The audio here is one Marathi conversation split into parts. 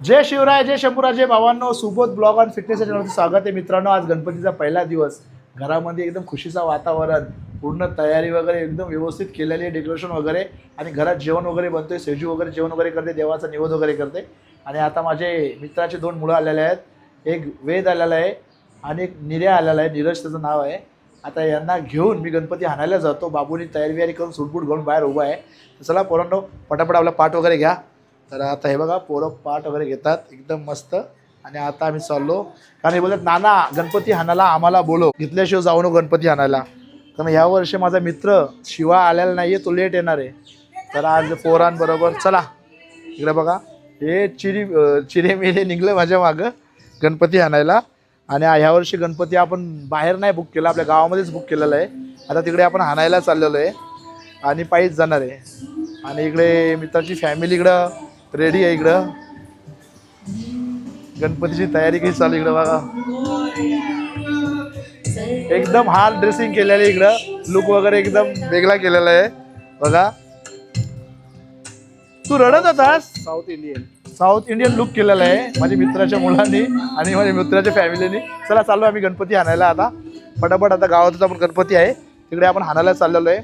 जय शिवराय जय शंभूराजे भावांनो. सुबोध ब्लॉग आणि फिटनेस चॅनलचं स्वागत आहे मित्रांनो. आज गणपतीचा पहिला दिवस. घरामध्ये एकदम खुशीचा वातावरण पूर्ण तयारी वगैरे एकदम व्यवस्थित केलेली आहे डेकोरेशन वगैरे. आणि घरात जेवण वगैरे बनतोय सेजू वगैरे जेवण वगैरे करते देवाचा निवद वगैरे करते. आणि आता माझे मित्राचे दोन मुलं आलेले आहेत. एक वेद आलेला आहे आणि एक निर्या आलेला आहे. नीरज त्याचं नाव आहे. आता यांना घेऊन मी गणपती हाणायला जातो. बाबूनी तयारी वियारी करून सुटबूट घेऊन बाहेर उभा आहे. चला पोरांनो पटापट आपला पाठ वगैरे घ्या. तर आता हे बघा पोरं पाठ वगैरे घेतात एकदम मस्त. आणि आता आम्ही चाललो. कारण हे बोलतात नाना गणपती हाणायला आम्हाला बोलो घेतल्याशिवाय जाऊ नको गणपती हाणायला. कारण ह्या वर्षी माझा मित्र शिवा आलेला नाही आहे तो लेट येणार आहे. तर आज पोरांबरोबर चला इकडे बघा. हे चिरी चिरे मिरे निघलं माझ्या मागं गणपती आणायला आणि ह्या वर्षी गणपती आपण बाहेर नाही बुक केला आपल्या गावामध्येच बुक केलेलं आहे. आता तिकडे आपण हाणायला चाललेलो आहे. आणि पायीच जाणार आहे. आणि इकडे मित्राची फॅमिली इकडं. रेडी आहे इकडं? गणपतीची तयारी कशी चालू इकडं बघा. एकदम हाल ड्रेसिंग केलेलं आहे इकडं. लुक वगैरे एकदम वेगळा केलेला आहे. बघा. तू रडत होतास? South Indian south Indian look केलेला आहे. माझ्या मित्राच्या मुलांनी आणि माझ्या मित्राच्या फॅमिलीनी चला चाललो आम्ही गणपती आणायला आता. फटाफट आता गावातच आपण गणपती आहे. तिकडे आपण हाणायला चाललेलो आहे.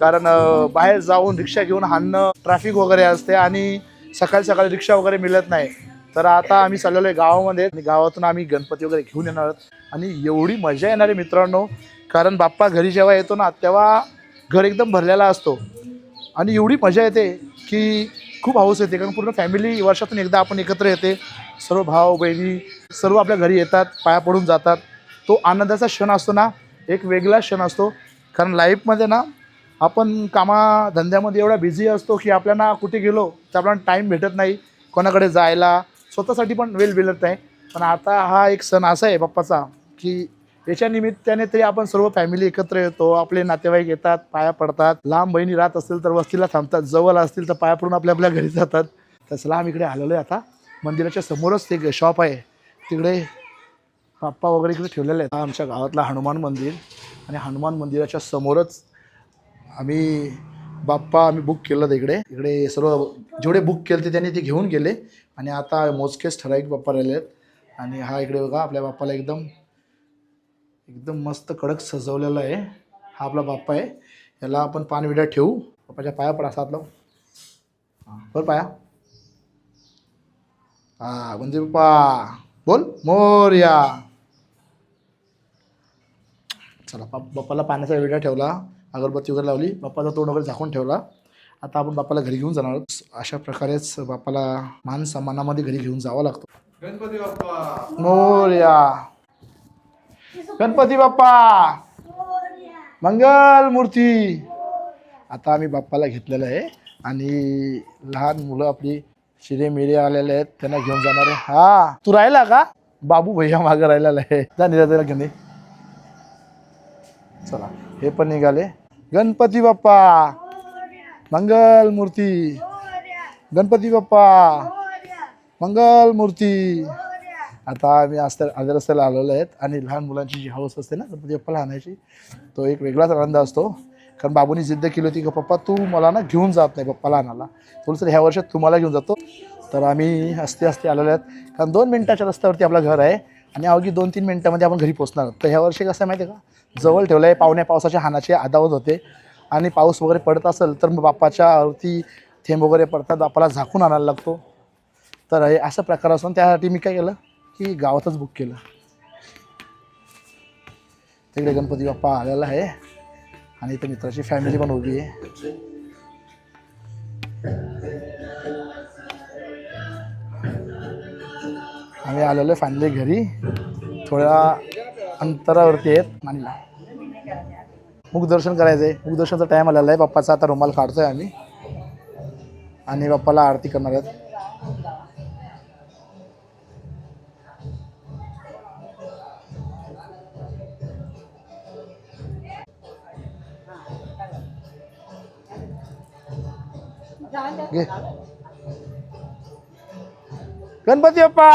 कारण बाहेर जाऊन रिक्षा घेऊन हाणणं ट्रॅफिक वगैरे असते आणि सकाळी सकाळी रिक्षा वगैरे मिळत नाही. तर आता आम्ही चाललेलो आहे गावामध्ये. आणि गावातून आम्ही गणपती वगैरे घेऊन येणार आहोत. आणि एवढी मजा येणार आहे मित्रांनो. कारण बाप्पा घरी जेव्हा येतो ना तेव्हा घर एकदम भरलेला असतो. आणि एवढी मजा येते की खूप हाऊस येते. कारण पूर्ण फॅमिली वर्षातून एकदा आपण एकत्र येते. सर्व भाऊ बहिणी सर्व आपल्या घरी येतात पाया पडून जातात. तो आनंदाचा क्षण असतो ना एक वेगळा क्षण असतो. कारण लाईफमध्ये ना आपण कामा धंद्यामध्ये एवढा बिझी असतो की आपल्याला कुठे गेलो तर आपल्याला टाईम भेटत नाही. कोणाकडे जायला स्वतःसाठी पण वेळ बिलत नाही. पण आता हा एक सण असा आहे बाप्पाचा की याच्या निमित्ताने तरी आपण सर्व फॅमिली एकत्र येतो. आपले नातेवाईक येतात पाया पडतात. लांब बहिणी राहत असतील तर वस्तीला थांबतात. जवळ असतील तर पाया पडून आपल्या आपल्या घरी जातात. तसं लांब इकडे आलेलो आहे आता. मंदिराच्या समोरच ते शॉप आहे. तिकडे बाप्पा वगैरे इकडे ठेवलेले आहेत. आमच्या गावातला हनुमान मंदिर. आणि हनुमान मंदिराच्या समोरच आम्ही बाप्पा आम्ही बुक केलं इकडे. इकडे सर्व जेवढे बुक केले ते त्यांनी ते घेऊन गेले. आणि आता मोजकेच ठराविक बाप्पा राहिले आहेत. आणि हा इकडे बघा आपल्या बाप्पाला एकदम एकदम मस्त कडक सजवलेला आहे. हा आपला बाप्पा आहे. याला आपण पानविड्या ठेवू. बाप्पाच्या पाया पडा असा लाव. हां पाया. हा म्हणजे बाप्पा. बोल मोर्या. चला बाप्पाला पाण्याचा विडा ठेवला. अगरबत्ती वगैरे लावली. बाप्पाचा तोंड वगैरे झाकून ठेवला. आता आपण बाप्पाला घरी घेऊन जाणार आहोत. अशा प्रकारेच बाप्पाला मान सन्मानामध्ये घरी घेऊन जावं लागतो. गणपती बाप्पा. मोर्या. गणपती बाप्पा. मंगल मूर्ती आता आम्ही बाप्पाला घेतलेलं आहे. आणि लहान मुलं आपली शिरे मिरे आलेले आहेत. त्यांना घेऊन जाणार आहे. हा. तू राहिला का? बाबू भैया मागं राहिलेला आहे. जा निराला घेऊन. चला. हे पण निघाले. गणपती बाप्पा. मंगल मूर्ती गणपती बाप्पा. मंगल मूर्ती आता आम्ही आस्ते आधी रस्त्याला आलेलो आहेत आणि लहान मुलांची जी हौस असते ना गणपती बाप्पाला आणायची तो एक वेगळाच आनंद असतो. कारण बाबूनी जिद्द केली होती की पप्पा तू मला ना घेऊन जात नाही पप्पाला आणायला थोडंसं ह्या वर्षात तुम्हाला घेऊन जातो. तर आम्ही हस्ते हस्ते आलेलो आहेत. कारण दोन मिनटाच्या रस्त्यावरती आपलं घर आहे. आणि अवघी दोन तीन मिनटामध्ये आपण घरी पोहोचणार. आहोत. तर ह्या वर्षी कसं आहे माहिती आहे का? जवळ ठेवलं आहे पावण्या पावसाच्या हानाचे आदावत होते. आणि पाऊस वगैरे पडत असेल तर मग बाप्पाच्या वरती थेंब वगैरे पडतात बापाला झाकून आणायला लागतो. तर हे असं प्रकार असून त्यासाठी मी काय केलं की गावातच बुक केलं. तिकडे गणपती बाप्पा आलेला आहे. आणि इथं मित्राची फॅमिली पण उभी आहे. आम्ही आलेलो आहे फायनली घरी. थोड्या अंतरावरती आहेत मानला मुखदर्शन करायचं आहे मुखदर्शनचा टाईम आलेला आहे. बाप्पाचा आता रुमाल काढतोय आम्ही. आणि बाप्पाला आरती करणार आहेत. घे. गणपती बाप्पा!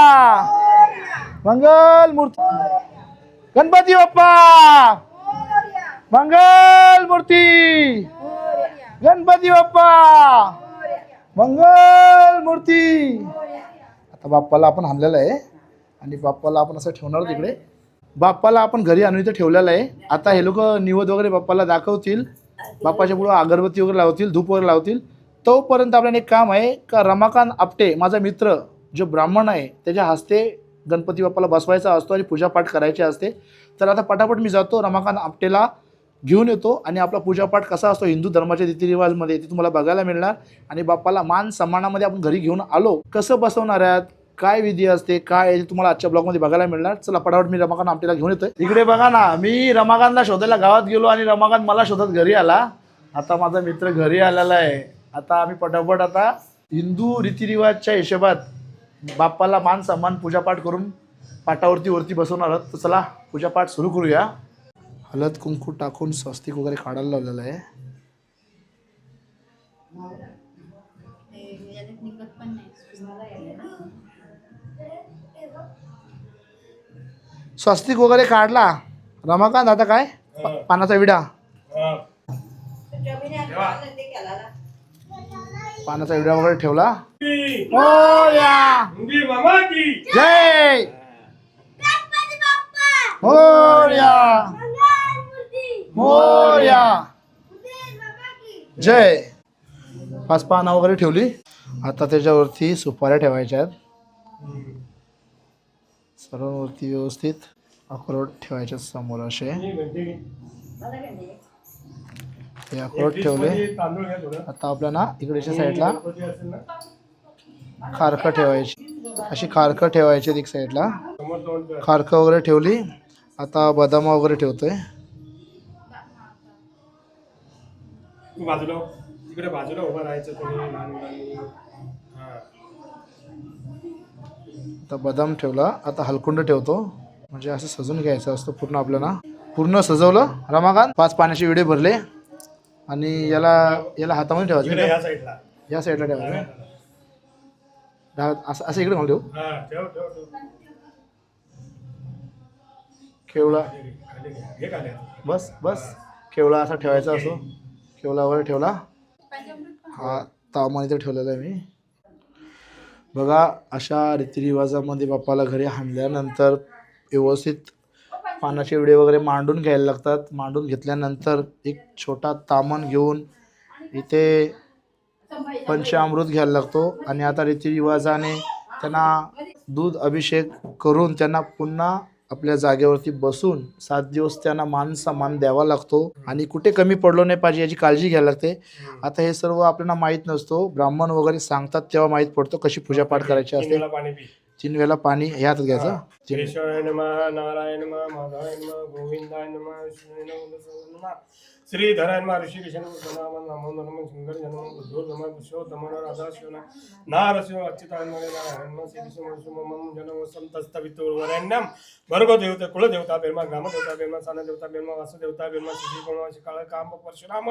मंगल मूर्ती गणपती बाप्पा! मंगल मूर्ती! गणपती बाप्पा! मंगल मूर्ती! आता बाप्पाला आपण आणलेलं आहे. आणि बाप्पाला आपण असं ठेवणार तिकडे. बाप्पाला आपण घरी आणून इथं ठेवलेलं आहे. आता हे लोक निवद वगैरे बाप्पाला दाखवतील. बाप्पाच्या पुढं अगरबत्ती वगैरे लावतील धूप वगैरे लावतील. तोपर्यंत आपल्याला एक काम आहे. का रमाकांत आपटे माझा मित्र जो ब्राह्मण आहे त्याच्या हस्ते गणपती बाप्पाला बसवायचा असतो आणि पूजापाठ करायची असते. तर आता पटापट मी जातो रमाकांत आपटेला घेऊन येतो आणि आपला पूजापाठ कसा असतो हिंदू धर्माच्या रीतिरिवाजमध्ये ते तुम्हाला बघायला मिळणार. आणि बाप्पाला मान सन्मानामध्ये आपण घरी घेऊन आलो. कसं बसवणार आहात? काय विधी असते? काय आहे ते तुम्हाला आजच्या ब्लॉगमध्ये बघायला मिळणार. चला पटापट मी रमाकांत आपटेला घेऊन येतोय. इकडे बघा ना मी रमाकांतला शोधायला गावात गेलो आणि रमाकांत मला शोधत घरी आला. आता माझा मित्र घरी आलेला आहे. आता आम्ही पटापट आता हिंदू रीतिरिवाजच्या हिशोबात बाप्पाला मान सन्मान पूजापाठ करून पाटावरती वरती बसवणार आहोत. तर चला पूजापाठ सुरू करूया. हळद कुंकू टाकून स्वस्तिक वगैरे काढायला लावलेलं आहे. स्वस्तिक वगैरे काढला. रमाकांत आता काय? पानाचा विडा. पानाचा विडा वगैरे ठेवला. की. जय. मोरया मोरया जय. पाच पानं वगैरे ठेवली. आता त्याच्यावरती सुपाऱ्या ठेवायच्या आहेत. सर्वांवरती व्यवस्थित अक्रोड ठेवायचे समोर असे. हे अक्रोड ठेवले. आता आपल्याला इकडेच्या साईडला खारखं ठेवायची. अशी खारखं ठेवायची एक साईडला. खारखं वगैरे ठेवली. आता बदाम वगैरे ठेवतोय. बाजूला उभं राहायचं हा. आता बदाम ठेवला. आता हलकुंड ठेवतो. म्हणजे असं सजून घ्यायचं असतं पूर्ण आपल्याला. पूर्ण सजवलं. रमाकांत पाच पाण्याचे विडे भरले. आणि याला याला हातामध्ये ठेवायचं इकडे? या साईडला. या साईडला ठेवायचं असं असं इकडे घालून ठेवू? हा ठेव ठेव ठेव. केवळा खाली घे, खाली घे. हे खाली आहे. बस बस. केवळा असा ठेवायचा असो. केवळा वगैरे ठेवला. हा तावमान इथे ठेवलेला आहे मी. बघा अशा रीतिरिवाजामध्ये बाप्पाला घरी आणल्यानंतर व्यवस्थित पानाचे विडे वगैरे मांडून घ्यायला लागतात. मांडून घेतल्यानंतर एक छोटा तामण घेऊन इथे पंचामृत घ्यायला लागतो. आणि आता रीतिरिवाजाने त्यांना दूध अभिषेक करून त्यांना पुन्हा आपल्या जागेवरती बसून सात दिवस त्यांना मान सन्मान द्यावा लागतो. आणि कुठे कमी पडलो नाही पाहिजे याची काळजी घ्यायला लागते. आता हे सर्व आपल्याला माहीत नसतो. ब्राह्मण वगैरे सांगतात तेव्हा माहीत पडतो कशी पूजापाठ करायची असते. वेळा तीन वेळेला पाणी ह्या हातात घ्यायचं. केशवाय नमः नारायण नमः माधवाय नमः गोविंदाय नमः विष्णुवे नमः नमः श्रीधराय नमः ऋषिकेश नमः नमो नमः शंकर नमः बुद्धो नमः पुरुषोत्तम राधा शिव नारसिंह अच्युताय नमः नारायण नमः श्री विष्णु मम जनम संतस्तवितुर्वरेण्यम भर्गो देवता कुलदेवता बेर्मा ग्रामदेवता बेर्मा साना देवता बेर्मा वासुदेवता बेर्मा श्री कोणवा काळ काम परशुराम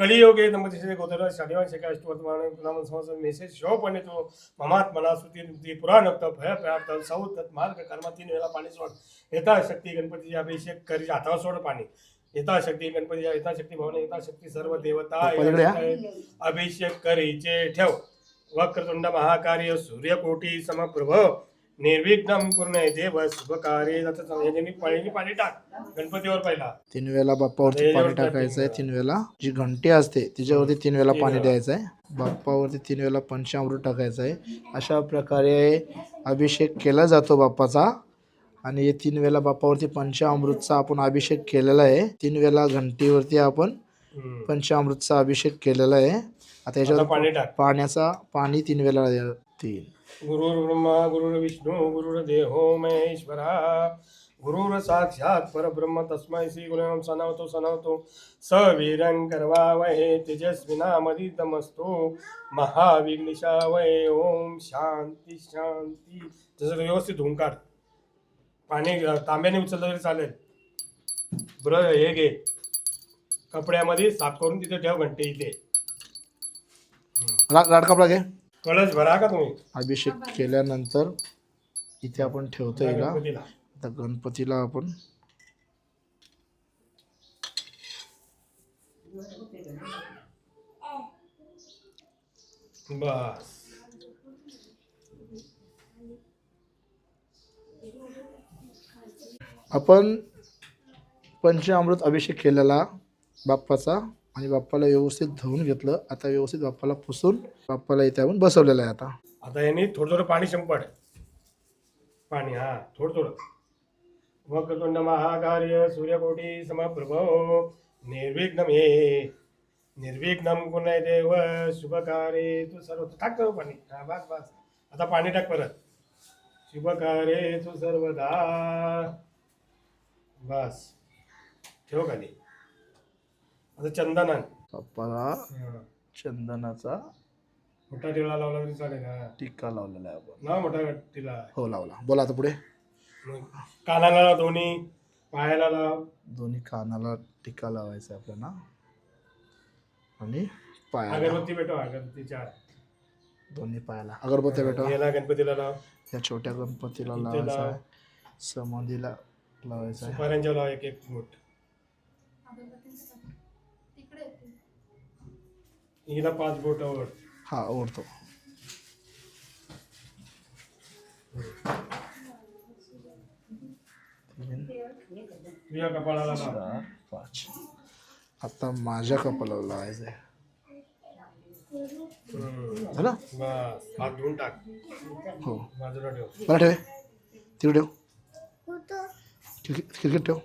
कलियोगे नमः श्री गोदर शनिवार शिका अष्टवर्तमान नाम समस्त मेसेज शो पण तो ममात्मना सुती ती पुराणोक्त भय प्राप्त सौत मार्ग कर्म तीन वेळा पाणी सोड. यथाशक्ती गणपतीचे अभिषेक करी हातावर सोड पाणी. यथाशक्ती गणपती यथाशक्ती भवन यथाशक्ती सर्व देवता पलीकडे या. अभिषेक करीचे ठेव. वक्रतुंड महाकार्य सूर्यकोटी समप्रभ. निर्विघ्नम कुर्णे देव शुभ कार्य पाणी पाणी टाक. गणपतीवर पहिला. तीन वेळेला बाप्पावरती पाणी टाकायचं आहे तीन वेळेला. जी घंटी असते तिच्यावरती तीन वेळेला पाणी द्यायचं आहे बाप्पावरती तीन वेळेला पंचामृत टाकायचं आहे अशा प्रकारे अभिषेक केला जातो बाप्पाचा. आणि हे तीन वेळेला बाप्पावरती पंचामृतचा आपण अभिषेक केलेला आहे. तीन वेळेला घंटीवरती आपण. पंचामृतचा अभिषेक केलेला आहे. आता याच्यावर पाण्याचा पाणी तीन द्या- तीन। गुरुर् ब्रह्मा गुरुर् विष्णू गुरुर्देहो महेश्वरा। गुरुर साक्षात परब्रह्म तस्मै श्री गुरुम सनवतो सनवतो। सवीरं करवावहे तेजस्विनामदितमस्तु महाविघ्निशावहे ओम शांती शांती। जसं व्यवस्थित हुंकार पाणी तांब्याने उचललं तरी चालेल. बरं हे घे. कपड्यामध्ये साफ करून तिथे ठेव घंटे इथे. राड कपडा घे. कळस भरा का तुम्ही? अभिषेक केल्यानंतर इथे आपण ठेवतो का? आता गणपतीला आपण बस. आपण पंचामृत अभिषेक केलेला बाप्पाचा. आणि बाप्पाला व्यवस्थित धुवून घेतलं. आता व्यवस्थित बाप्पाला पुसून बाप्पाला इथे आपण बसवलेलं आहे आता. आता यांनी थोडं थोडं पाणी संपड पाणी हा थोडं थोडं वक्रतुंड महाकार्य सूर्यकोटी समप्रभ निर्विघ्न हे निर्विघ्न गुणय देव शुभकार्ये तू सर्व टाक हो पाणी. हा बस बस. आता पाणी टाक परत. शुभकारे तू सर्वदा. बस. ठेव खाली आता चंदनान बाप्पाला चंदनाचा मोठा टिळा लावला तरी चालेल हा. टिक्का लावलेला आहे आपण. ना मोठा टिळा. हो लावला. बोला आता पुढे. मग कानाला लाव दोन्ही पायाला लाव. दोन्ही कानाला टिक्का लावायचा आहे आपल्याला. आणि पायाला. अगरबत्ती भेटव अगरबत्ती चार. दोन्ही पायाला. अगरबत्ती भेटवा याला गणपतीला लाव. या छोट्या गणपतीला लावायचा लाव. आहे. समाधीला लावायचा आहे. सुपाऱ्यांच्या लाव एक एक फूट. हिला पाच बोट वर हा ओढतो. तुझ्या कपाळाला लाव. चार पाच. आता माझ्या कपाला लावायचं आहे हम्म. झालं बस. हात धुवून टाक. हो. बाजूला ठेव. मला ठेव. तिकडे ठेव. खिडकी खिडकीत ठेव.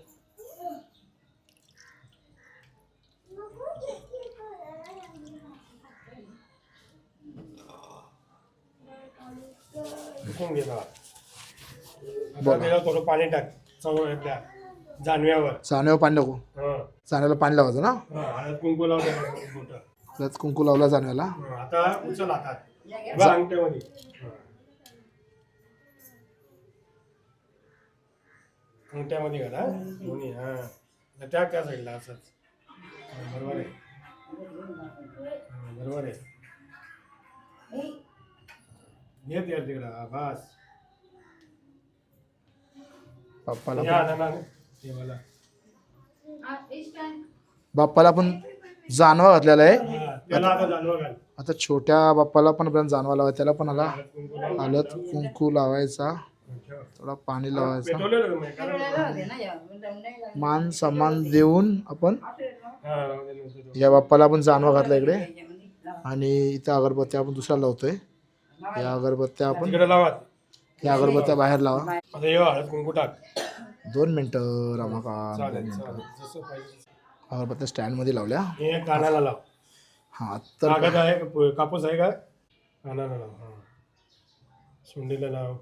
सुकून घे लाव. आता त्याला थोडं पाणी टाक चव आपल्या जानव्यावर चाण्यावर पाणी टाकू? हं. चाण्याला पाणी लावायचं ना? हं, हळद कुंकू लाव त्याला बोटं. त्यात कुंकू लावला जाण्याला हं, आता उचल बघ अंगठ्यामध्ये हं. अंगठ्यामध्ये घाल हा. दोन्ही हा. आता त्या त्या साईडला असंच. बरोबर आहे. बरोबर आहे. तिकडं हा बस बाप्पाला या पण- ना ना देवाला बाप्पाला पण जानवा घातलेला आहे. हा, त्याला आता जानवा घाल. आता छोट्या बाप्पाला पण आपल्याला जानवा लावायचा त्याला पण आला हळद कुंकू लावायचा. थोडा पाणी लावायचा. पेटवलेलं का मी? कारण- मान सन्मान देऊन आपण हा, राहू दे. या बाप्पाला आपण जानवा घातला इकडे. आणि इथं अगरबत्त्या आपण दुसऱ्या लावतोय. या अगरबत्त्या आपण तिकडे लावा. या अगरबत्त्या बाहेर लावा. आता हळद कुंकू टाक. दोन मिनिटं रमाकांत दोन चालेल. मिनिटं. चालेल जसं पाहिजे. अगरबत्त्या स्टँडमध्ये लावल्या. हे कानाला लाव. हा तर कागद आहे का? पु- कापूस आहे का? कानाला लाव हा. सुंडीला लाव.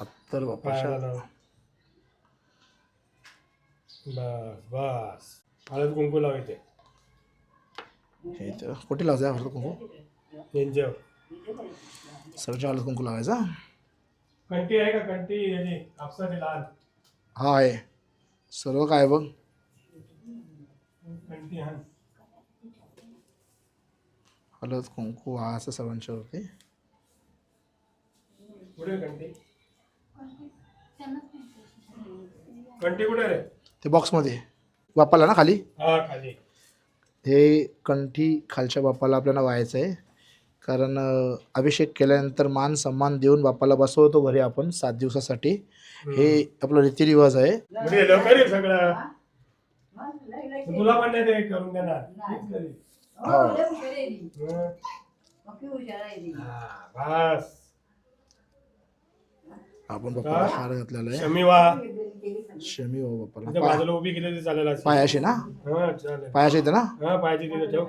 अत्तर लाव. बस बस. हळद कुंकू लाव इथे. हे इथं. कुठे लावायचं हळद कुंकू? यांच्यावर सरच्या हळद कुंकू लावायचा कंटी आहे का कंटी याची कापसाची लाल। हा आहे सर्व काय बघ कंटी कुंकू हा असं सर्वांच्या वरती कुठे आहे कंटी। कंटी कुठे रे। ते बॉक्समध्ये बाप्पाला ना खाली? हा खाली। हे कंठी खालच्या बाप्पाला आपल्याला व्हायचं आहे. कारण अभिषेक केल्यानंतर मान सन्मान देऊन बाप्पाला बसवतो घरी आपण सात दिवसासाठी. हे आपलं रीतिरिवाज आहे. लवकर ये सगळं. तुला पण नाही ते करून देणार. मीच करीन. हं. हा, बस. आपण बाप्पाला हार घातलेला आहे. शमीवा शमी हो बाजूला उभी केली. पायाशी ना? पायाशी येते ना? हा पायाची तिथे ठेव.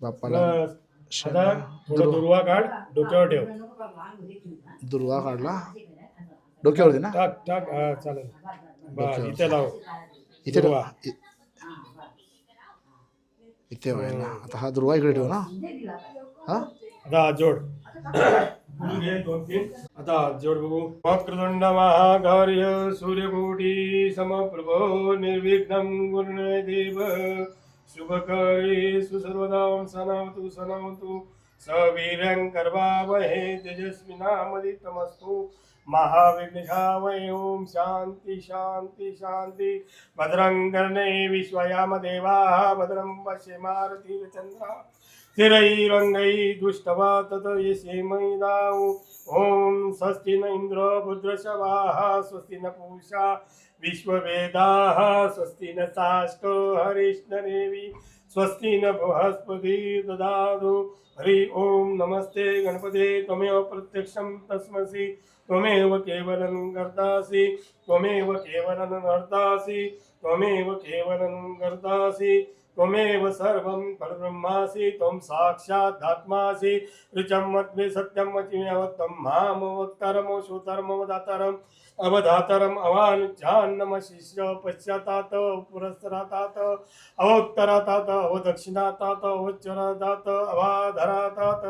बाप्पाला. बस. आता थोडं दुर्वा काढ डोक्यावर ठेव. दुर्वा काढला डोक्यावरती ना? टाक टाक हा चालेल. बस इथे लाव. इथे ठेव. दुर्वा. इ- इथे व्हायला आता हा दुर्वा इकडे ठेव ना. हा? आता हात जोड. फुल घे दोन तीन. आता हात जोड बघू. वक्रतुंड महाकार्य सूर्यकोटी समप्रभो निर्विघ्नं गुरुणे देव. शुभकारी सुसर्वदा सनावतु सनावतु सवीर्यं कर्वावहे तेजस्विनामदितमस्तु। महाविघ्निषावय ओम शांती शांती शांती भद्रं कर्णे विश्वयाम देवाः भद्रं पश्येमारती चंद्रा स्थिरैरङ्गैः दुष्टवा तत यशे ॐ स्वस्ति न इन्द्र भुद्रशवाः स्वस्ति न पूषा विश्ववेदाः स्वस्ति न साष्टो हरिष्णदेवी। स्वस्ति न बृहस्पति ददातु। हरि ओम नमस्ते गणपते त्वमेव प्रत्यक्षं तस्मसि। त्वमेव केवलं कर्तासि। त्वमेव केवलं हर्तासि त्वमेव केवलं कर्तासि। त्वमेव सर्वं परब्रह्मासि। त्वं साक्षादात्मासि। ऋचं मद्वे सत्यं मचिमेव त्वं मामवक्तरमो वचिमेवत्तं दातरम् अवधातरम् अवानुजान्नम शिष्य पश्चातात पुरस्सरातात अवोत्तरातात अवदक्षिणातात अवोच्चरातात अवाधरातात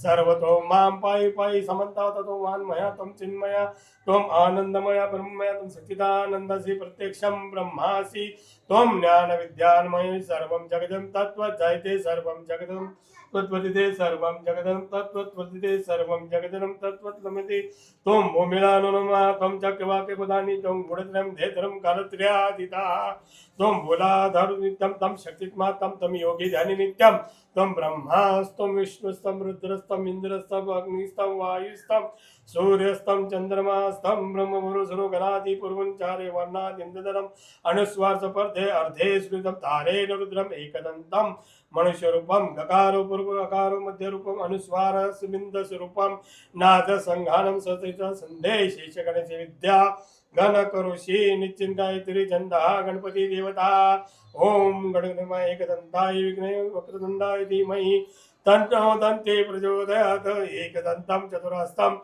सर्वतो मां पायी पायी समंतात तो वान्मया त्वं चिन्मया त्वम् आनंदमया ब्रह्मया त्वं सच्चिदानन्दसि प्रत्यक्षं ब्रह्मासि। त्वं ज्ञानविद्यान्मयि सर्वं जगदं तत्त्वजयते सर्वं जगदं त्वत्वदिते सर्वं जगदं तत्त्वत्वदिते सर्वं जगदनं तत्त्वत्वमिति त्वं भूमिलानुनमा त्वं चक्रवाक्यपदानि त्वं गुणत्रयं धेतरं कालत्रयादिता त्वं भूलाधारु तं शक्तित्मा तं तं योगी ध्यानि त्वं ब्रह्मास्तं विष्णुस्तं रुद्रस्तं इन्द्रस्तम् अग्निस्तं वायुस्तं सूर्यस्तं चन्द्रमास्तं ब्रह्मपुरुषरो गणादि पूर्वञ्चारे वर्णादिन्दरम् अनुस्वार अर्धे स्मृतं तारेण रुद्रम् एकदन्तं. मनुष्यरूपं गकारो पूर्वकारो मध्यरूपम् अनुस्वार सुबिन्दस्वरूपं नादसङ्घानं सतित संदेश शेषगणेश विद्या गणकरुषी निश्चिन्तायत्री छन्दः गणपती देवता। ॐ गणगणमाय एकदन्ताय विघ्नय वक्रतुण्डाय धीमहि। तन्नो दन्ते प्रचोदयात्। एकदन्तं चतुरस्तं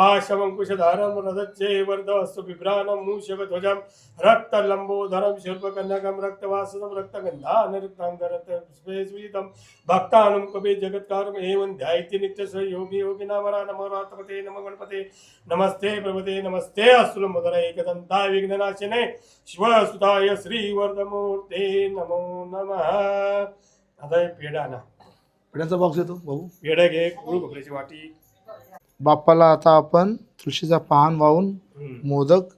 पाशमङ्कुशधारं रदच्चे वर्धस्तु बिभ्राणं मूषकध्वजं रक्तलम्बोधरं शिल्पकन्यकं रक्तवासनं रक्तगन्धानरुक्ताङ्गरतं भक्तानं कवि जगत्कारम् एवं ध्यायति नित्यस्य योगी योगिनामरा नमो रातपते नमो गणपते। नमस्ते प्रभते नमस्ते। असुरमुदर एकदन्ताय विघ्ननाशिने शिवसुताय श्रीवर्धमूर्ते नमो नमः। आता पेढा ना पिढ्यांचा बॉक्स येतो भाऊ? पेढा घे गुळ खोबऱ्याची वाटी। बाप्पाला आता आपण तुळशीचा पान वाहून. मोदक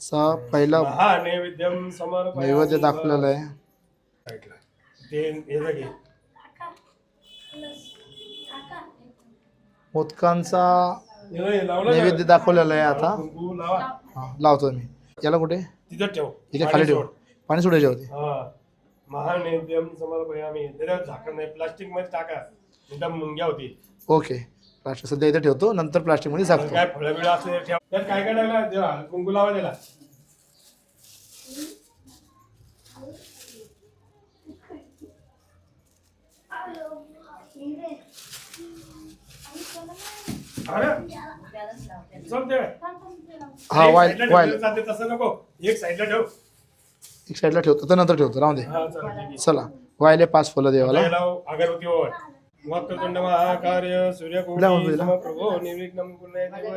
चा पहिला. नैवेद्य दाखवलेला आहे. मोदकांचा? नैवेद्य दाखवलेला आहे आता. लावतो मी. याला कुठे? तिथं ठेव. पाणी खाली ठेव. पाणी सोडायचे होते महानैवेद्यम समर्पयामी. झाकण नाही प्लास्टिकमध्ये टाका. एकदम मुंग्या होती ओके. प्लास्टिक सध्या इथे ठेवतो नंतर प्लास्टिकमध्ये झाकतो काय फळं बिळं असले तर ठेव. त्यात काय काय टाकलं? देवा कुंकू लावा त्याला. अरे समजे हा एक साईडला चालते, तसं नको. एक साईडला ठेव. एक साईडला ठेवतो तर नंतर ठेवतो राहू दे. हा चला. वायले पाच फुलं देवाला. याला वक्रतुंड महाकार्य कुठल्या सूर्यकोटी गणपतीला? समप्रभो निर्विघ्नं कुर्वन्ति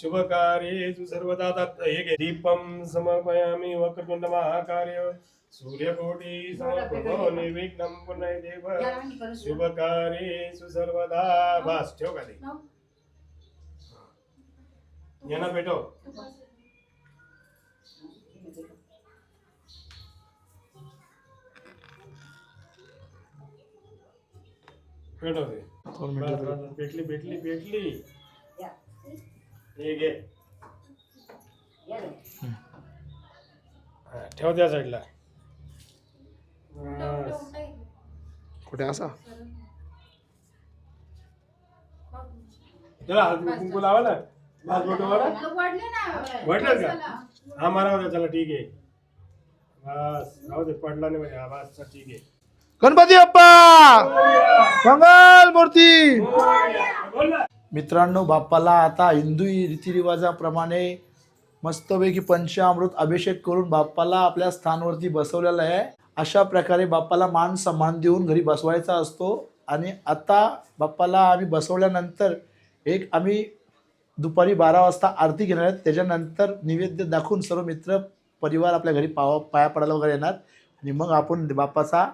शुभकार्येषु सर्वदा तत् हे घे. दीपं समर्पयामि वक्रतुंड महाकार्य सूर्यकोटी समप्रभो निर्विघ्नं कुर्वन्ति देव शुभकार्येषु सर्वदा बस ठेव भेटो दोन मिनिटं. भेटली भेटली भेटली. हे घे हा, ठेव त्या साईडला बस. कुठे असा? चला हळदी कुंकू लावा ना बस बोटं वाटलं का? हा मारा होता चला ठीक आहे. बस. राहू दे पडला नाही म्हणजे हा बस चल, ठीक आहे. गणपती बाप्पा! मंगल मूर्ती! मित्रांनो बाप्पाला आता हिंदू रीतिरिवाजाप्रमाणे मस्तपैकी पंचामृत अभिषेक करून बाप्पाला आपल्या स्थानवरती बसवलेलं आहे. अशा प्रकारे बाप्पाला मान सन्मान देऊन घरी बसवायचा असतो. आणि आता बाप्पाला आम्ही बसवल्यानंतर एक आम्ही दुपारी बारा वाजता आरती घेणार आहेत त्याच्यानंतर नैवेद्य दाखवून सर्व मित्र परिवार आपल्या घरी पावा पाया पडायला वगैरे येणार. आणि मग आपण बाप्पाचा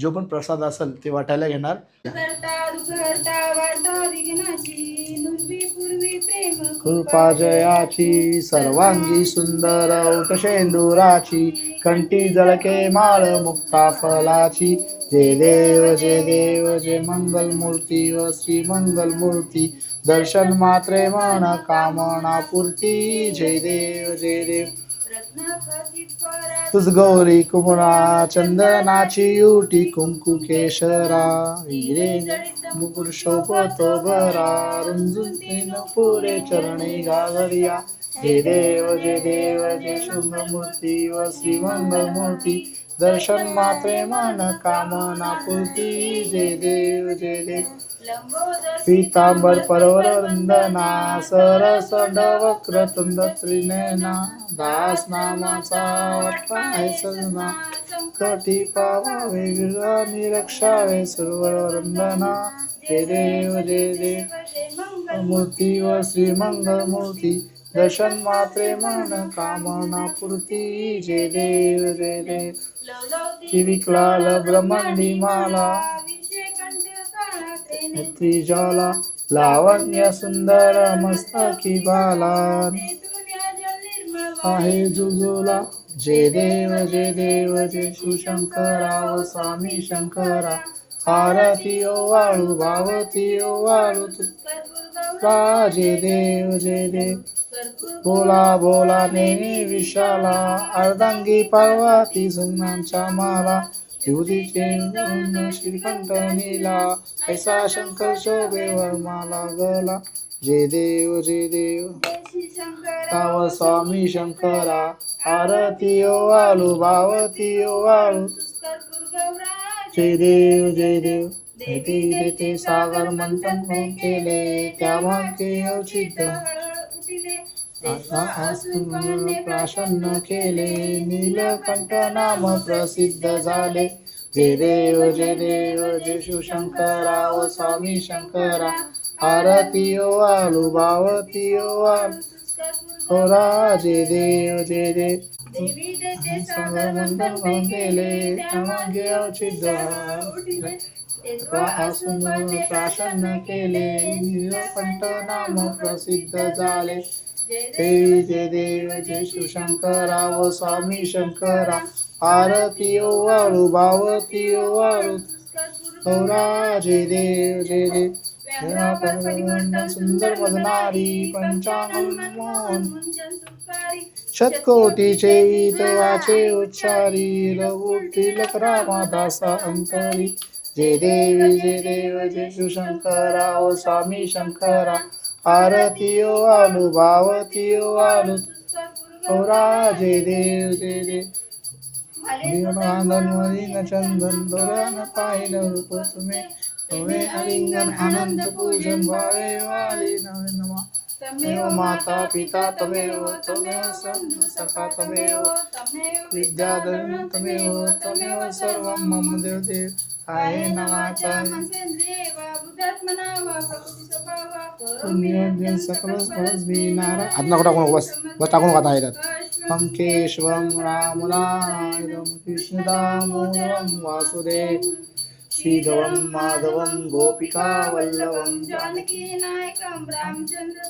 जो पण प्रसाद असेल ते वाटायला घेणार कृपा जयाची सर्वांगी सुंदर औटशेंदुराची कंठी जळके माळ मुक्ता फलाची. जय देव जय देव जय मंगल मूर्ती व श्री मंगल मूर्ती दर्शन मात्रे मन कामना पूर्ती. जय देव जय देव तुझ गौरी कुमरा चंदनाची युटी कुंकू केशरा हिरे मुकुट शोभतो बरा रुंजून तीन पुरे चरणी गागरिया जय देव जय देव जय शुभ मूर्ती व श्री मंगल मूर्ती. दर्शन मात्रे मन कामना पूर्ती जय देव जय देव. पीतांबर पर्वर वंदना सरस वक्र तुंड त्रिनेना दास नामाचा वाटपा सजना कटी पावावे गिरा निरक्षावे सर्वर वंदना हे देव जे देव. मूर्ती व श्रीमंगल मूर्ती दर्शन मात्रे मन कामना पूर्ती जे देव जय देव. लवलवती विकलाल ब्रह्मंडी माला काळा ज्वाला लावण्य सुंदर मस्तकी बाला. आहे जुजुला. जय देव जय देव जय शिवशंकरा व स्वामी शंकरा. आरती ओ वाळू भावती ओ वाळू तू जे जय देव जय देव. बोला बोला नेहमी विशाला. अर्धांगी पार्वती सुमनांच्या माला. युधीचे वर्ण श्रीकंठ नीला ऐसा शंकर शोभेवर माला गला जय देव जय देव. ताव स्वामी शंकरा आरतीयो ओ वालू भावती वाळू जय देव जय देव. देते देते सागर मंथन केले त्या वाक्य सिद्ध प्राशन्न केले. नीलकंठ नाम प्रसिद्ध झाले. जय देव जय देव जय शिवशंकरा व स्वामी शंकरा. आरती ओ आलू भावती ओ आलू ओ जय देव जय देव केले त्या मागे औचित्य उठिले आसून प्राशन केले. नीलकंठ नाम प्रसिद्ध झाले. देवी जय देव जय शिवशंकरा व स्वामी शंकरा आरती ओ वाळू भावती ओ वाळू गौरा जय देव जय देव सुंदर मदनारी पंचांग शतकोटी शतकोटीचे देवाचे उच्चारी रघुटिलक रामादासा अंतरी जय देवी जय देव जय शिवशंकरा ओ स्वामी शंकरा आरतीयो ओ आलू भावती आलू गौरा देव देवे। देव आंगणवाडी चंदन दोरान पाहिन रूप तुमे तुमे अलिंगन अनंत पूजन भावे वाली नवे नमा। तमेव माता पिता तमेव तमेव सं- सखा तमेव। विद्याधर्म तमेव तमेव सर्वं मम देव देव। आहे नमाचा पुण्य सकल फळस बी नारा आत नको टाकू नको बस बस टाकू नको आता ह्याच्यात हम केशवम राम वासुदेव श्रीधवम माधवम गोपिका वल्लभम जानकी नायकम रामचंद्र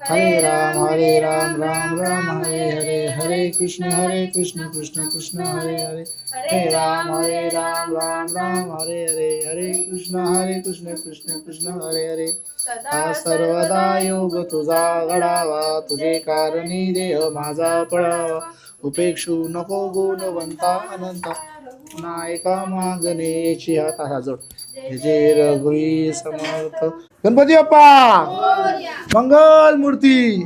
हरे राम हरे राम राम राम हरे हरे हरे कृष्ण हरे कृष्ण कृष्ण कृष्ण हरे हरे हरे राम हरे राम राम राम हरे हरे हरे कृष्ण हरे कृष्ण कृष्ण कृष्ण हरे हरे हा सर्वदा योग तुझा घडावा तुझे कारणी देह माझा पडावा उपेक्षू नको गुणवंता अनंता नायका मागणेची हात हा जोड रघुई समर्थ. गणपती बाप्पा! मंगल मूर्ती!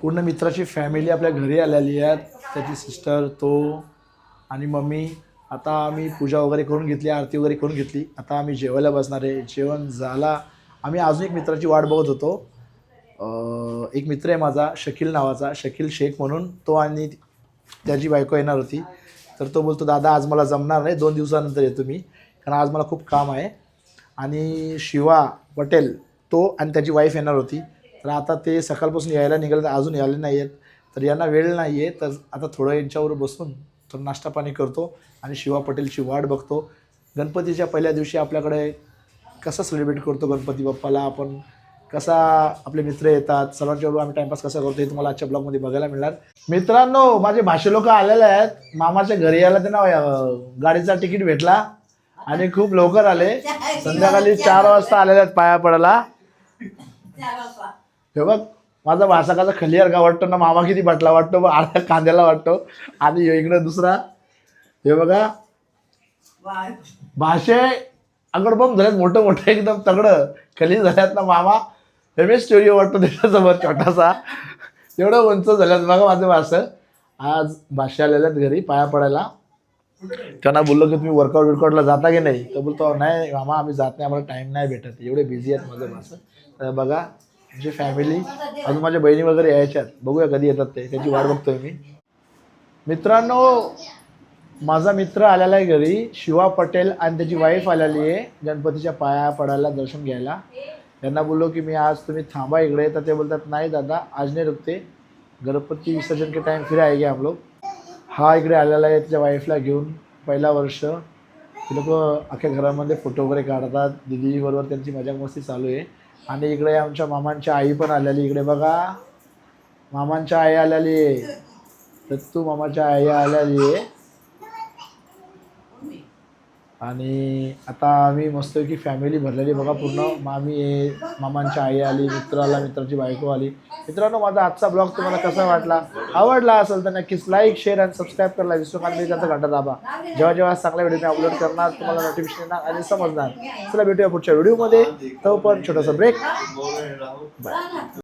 पूर्ण मित्राची फॅमिली आपल्या घरी आलेली आहेत. त्याची सिस्टर तो आणि मम्मी. आता आम्ही पूजा वगैरे करून घेतली आरती वगैरे करून घेतली. आता आम्ही जेवायला बसणार आहे. जेवण झाला. आम्ही अजून एक मित्राची वाट बघत होतो. एक मित्र आहे माझा शकील नावाचा. शकील शेख म्हणून तो आणि त्याची बायको येणार होती. तर तो बोलतो दादा आज मला जमणार नाही. दोन दिवसानंतर येतो मी. कारण आज मला खूप काम आहे. आणि शिवा पटेल तो आणि त्याची वाईफ येणार होती. तर आता ते सकाळपासून यायला निघाले तर अजून यायला नाही आहेत तर यांना वेळ नाही आहे. तर आता थोडं यांच्यावर बसून थोडं नाश्ता पाणी करतो आणि शिवा पटेलची वाट बघतो. गणपतीच्या पहिल्या दिवशी आपल्याकडे कसं सेलिब्रेट करतो गणपती बाप्पाला आपण? कसा आपले मित्र येतात? सर्वांच्याबरोबर आम्ही टाइमपास कसा करतो हे तुम्हाला आजच्या ब्लॉगमध्ये बघायला मिळणार. मित्रांनो माझे भाषे लोक आलेले आहेत. मामाच्या घरी यायला त्यांना गाडीचा तिकीट भेटला. आणि खूप लवकर आले. संध्याकाळी चार वाजता आलेले आहेत पाया पडायला. हे बघ माझा वासाकाचा खलियार का वाटतो ना? मामा किती बाटला वाटतो बघ कांद्याला वाटतो. आणि इकडे दुसरा. हे बघा. भाषे अगडबम झाल्यात मोठं मोठं एकदम तगडं. खली झाल्यात ना मामा? एम स्टोरी स्टुडिओ वाटतो त्याच्यासमोर छोटासा. एवढं उंच झाल्यात बघा माझं भाषं आज भाषे आलेल्यात आहेत घरी पाया पडायला. त्यांना बोललो की तुम्ही वर्कआउट विर्कआउटला जाता की नाही? तर बोलतो नाही मामा आम्ही जात नाही आम्हाला टाईम नाही भेटत एवढे बिझी आहेत माझं भाषं तर बघा आमची फॅमिली अजून माझ्या बहिणी वगैरे यायच्यात बघूया कधी येतात ते. त्याची वाट बघतोय मी. मित्रांनो माझा मित्र आलेला आहे घरी. शिवा पटेल आणि त्याची वाईफ आलेली आहे. गणपतीच्या पाया पडायला दर्शन घ्यायला. त्यांना बोललो की मी आज तुम्ही थांबा इकडे. तर ते बोलतात नाही दादा आज नाही रुकते. गणपती विसर्जन के टाइम फिर आएगे हम लोग हा इकडे आलेला आहे त्याच्या वाईफला घेऊन. पहिला वर्ष ते लोक अख्ख्या घरामध्ये फोटो वगैरे काढतात. दिदीबरोबर त्यांची मजा मस्ती चालू आहे. आणि इकडे आमच्या मामांच्या आई पण आलेली इकडे बघा. मामांच्या आई आलेली आहे. दत्तू मामाच्या आई आलेली आहे. आणि आता आम्ही मस्त की फॅमिली भरलेली बघा पूर्ण. मामी आहे मामांच्या आई आली मित्राला मित्राची बायको आली. मित्रांनो माझा आजचा ब्लॉग तुम्हाला कसा वाटला? आवडला असेल तर नक्कीच लाईक शेअर आणि सबस्क्राईब करायला विसरू कारण मी त्याचा घंटा दाबा. जेव्हा जेव्हा चांगल्या व्हिडिओ मी अपलोड करणार तुम्हाला नोटिफिकेशन येणार आणि समजणार. चला भेटूया पुढच्या व्हिडिओमध्ये तो पण छोटासा ब्रेक बाय